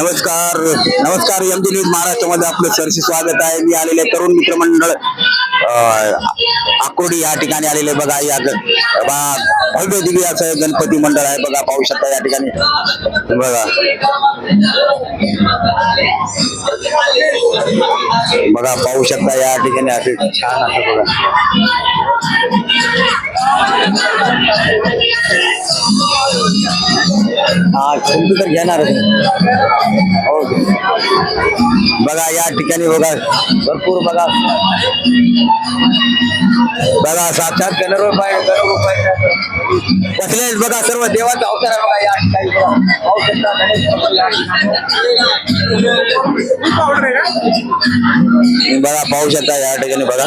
नमस्कार नमस्कार M D news महाराष्ट्रामध्ये आपलं सरशी स्वागत आहे मी आलेले तरुण मित्रमंडळ आकोडी या ठिकाणी आलेले बघा या भव्य दिव्य असं गणपती मंडळ आहे बघा पाहू शकता या ठिकाणी बघा बघा पाहू शकता या ठिकाणी असे छान असं बघा कंप्यूटर घेणार हो बघा या ठिकाणी बघा भरपूर बघा बघा बघा सर्व देवाचा अवतार आहे बघा या ठिकाणी बघा पाहू शकता या ठिकाणी बघा